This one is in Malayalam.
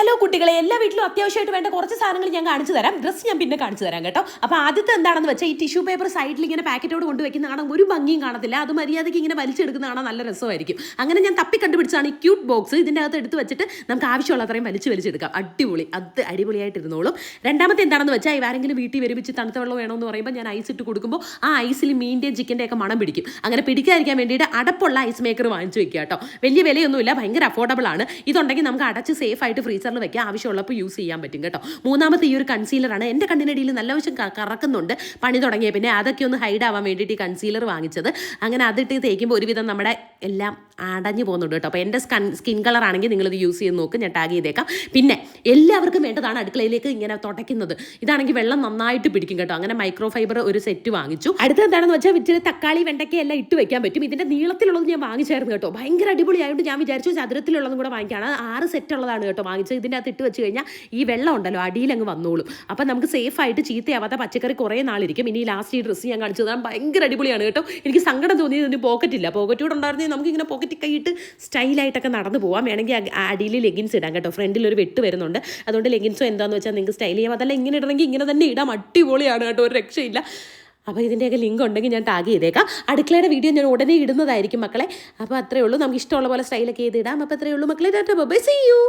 ഹലോ കുട്ടികളെ. എല്ലാ വീട്ടിലും അത്യാവശ്യമായിട്ട് വേണ്ട കുറച്ച് സാധനങ്ങൾ ഞാൻ കാണിച്ചു തരാം. ഡ്രസ്സ് ഞാൻ പിന്നെ കാണിച്ചു തരാം കേട്ടോ. അപ്പോൾ ആദ്യത്തെ എന്താണെന്ന് വെച്ചാൽ ഈ ടിഷ്യൂ പേപ്പർ സൈഡിൽ ഇങ്ങനെ പാക്കറ്റോട് കൊണ്ടുവയ്ക്കുന്ന കാണാൻ ഒരു ഭംഗിയും കാണത്തില്ല. അത് മര്യാദയ്ക്ക് ഇങ്ങനെ വലിച്ചെടുക്കുന്ന കാണാൻ നല്ല രസമായിരിക്കും. അങ്ങനെ ഞാൻ തപ്പി കണ്ടുപിടിച്ചാണ് ഈ ക്യൂട്ട് ബോക്സ് ഇതിന്റെ അകത്ത് എടുത്ത് വെച്ചിട്ട് നമുക്ക് ആവശ്യമുള്ള അത്രയും വലിച്ച് വലിച്ചെടുക്കാം. അടിപൊളി. അത് അടിപൊളിയായിട്ടിരുന്നോളും. രണ്ടാമത്തെ എന്താണെന്ന് വെച്ചാൽ ഈ ആരെങ്കിലും വീട്ടിൽ വരുവിച്ച് തണുത്ത വെള്ളം വേണമെന്ന് പറയുമ്പോൾ ഞാൻ ഐസ് ഇട്ട് കൊടുക്കുമ്പോൾ ആ ഐസിൽ മീന്റെയും ചിക്കന്റെ ഒക്കെ മണം പിടിക്കും. അങ്ങനെ പിടിക്കാതിരിക്കാൻ വേണ്ടിയിട്ട് അടപ്പുള്ള ഐസ് മേക്കർ വാങ്ങിച്ചു വെക്കുക കേട്ടോ. വലിയ വിലയൊന്നുമില്ല. ഭയങ്കര അഫോർഡബിൾ ആണ്. ഇതുണ്ടെങ്കിൽ നമുക്ക് അടച്ച് സേഫ് ആയിട്ട് ഫ്രീസറിൽ വെക്കാം ആവശ്യമുള്ളപ്പോൾ യൂസ് ചെയ്യാൻ പറ്റും കേട്ടോ. മൂന്നാമത്തെ ഈ ഒരു കൺസീലറാണ് എന്റെ കണ്ണിനടിയിൽ നല്ല വശം കറക്കുന്നുണ്ട്. പണി തുടങ്ങിയ പിന്നെ അതൊക്കെ ഒന്ന് ഹൈഡ് ആവാൻ വേണ്ടിയിട്ട് ഈ കൺസീലർ വാങ്ങിച്ചത്. അങ്ങനെ അതിട്ട് തേക്കുമ്പോൾ ഒരുവിധം നമ്മുടെ എല്ലാം അടഞ്ഞു പോകുന്നുണ്ട് കേട്ടോ. അപ്പോൾ എന്റെ സ്കൺ സ്കിൻ കളർ ആണെങ്കിൽ നിങ്ങളിത് യൂസ് ചെയ്ത് നോക്ക്. ഞാൻ ടാഗ് ചെയ്തേക്കാം. പിന്നെ എല്ലാവർക്കും വേണ്ടതാണ് അടുക്കളയിലേക്ക് ഇങ്ങനെ തുടയ്ക്കുന്നത്. ഇതാണെങ്കിൽ വെള്ളം നന്നായിട്ട് പിടിക്കും കേട്ടോ. അങ്ങനെ മൈക്രോ ഫൈബർ ഒരു സെറ്റ് വാങ്ങിച്ചു. അടുത്ത എന്താണെന്ന് വെച്ചാൽ ഇച്ചിരി തക്കാളി വെണ്ടയ്ക്ക എല്ലാം ഇട്ട് വെക്കാൻ പറ്റും. ഇതിന്റെ നീളത്തിലുള്ളത് ഞാൻ വാങ്ങിച്ചായിരുന്നു കേട്ടോ. ഭയങ്കര അടിപൊളിയായതുകൊണ്ട് ഞാൻ വിചാരിച്ചു ചതുരത്തിലുള്ളതും കൂടെ വാങ്ങിക്കാണ് ആറ് സെറ്റ് ഉള്ളതാണ് കേട്ടോ വാങ്ങിച്ചത്. ഇതിന്റെ അകത്ത് ഇട്ട് വെച്ച് കഴിഞ്ഞാൽ ഈ വെള്ളം ഉണ്ടല്ലോ അടിയിൽ അങ്ങ് വന്നോളും. അപ്പം നമുക്ക് സേഫ് ആയിട്ട് ചീത്തയാവാത്ത പച്ചക്കറി കുറേ നാളിരിക്കും. ഇനി ലാസ്റ്റ് ഈ ഡ്രസ്സ് ഞാൻ കാണിച്ചു തരാം ഭയങ്കര അടിപൊളിയാണ് കേട്ടോ. എനിക്ക് സങ്കടം തോന്നിയത് ഇതിന് പോക്കറ്റില്ല പോക്കറ്റ് കൂടെ ഉണ്ടായിരുന്നെങ്കിൽ നമുക്ക് ഇങ്ങനെ പോക്കറ്റ് കൈയിട്ട് സ്റ്റൈലായിട്ടൊക്കെ നടന്നു പോവാം. വേണമെങ്കിൽ അടിയിൽ ലെഗിൻസ് ഇടാം കേട്ടോ. ഫ്രണ്ടിൽ ഒരു വെട്ട് വരുന്നുണ്ട്. അതുകൊണ്ട് ലെഗിൻസോ എന്താണെന്ന് വെച്ചാൽ നിങ്ങൾക്ക് സ്റ്റൈൽ ചെയ്യാം. അതല്ല ഇങ്ങനെ ഇടണമെങ്കിൽ ഇങ്ങനെ തന്നെ ഇടാം. അടിപൊളിയാണ് കേട്ടോ. ഒരു രക്ഷയില്ല. അപ്പോൾ ഇതിന്റെയൊക്കെ ലിങ്ക് ഉണ്ടെങ്കിൽ ഞാൻ ടാഗ് ചെയ്തേക്കാം. അടുക്കളയുടെ വീഡിയോ ഞാൻ ഉടനെ ഇടുന്നതായിരിക്കും മക്കളെ. അപ്പോൾ അത്രയേ ഉള്ളൂ. നമുക്ക് ഇഷ്ടമുള്ള പോലെ സ്റ്റൈലൊക്കെ ചെയ്ത് ഇടാം. അപ്പോൾ അത്രയേ ഉള്ളൂ മക്കളെ. Bye see you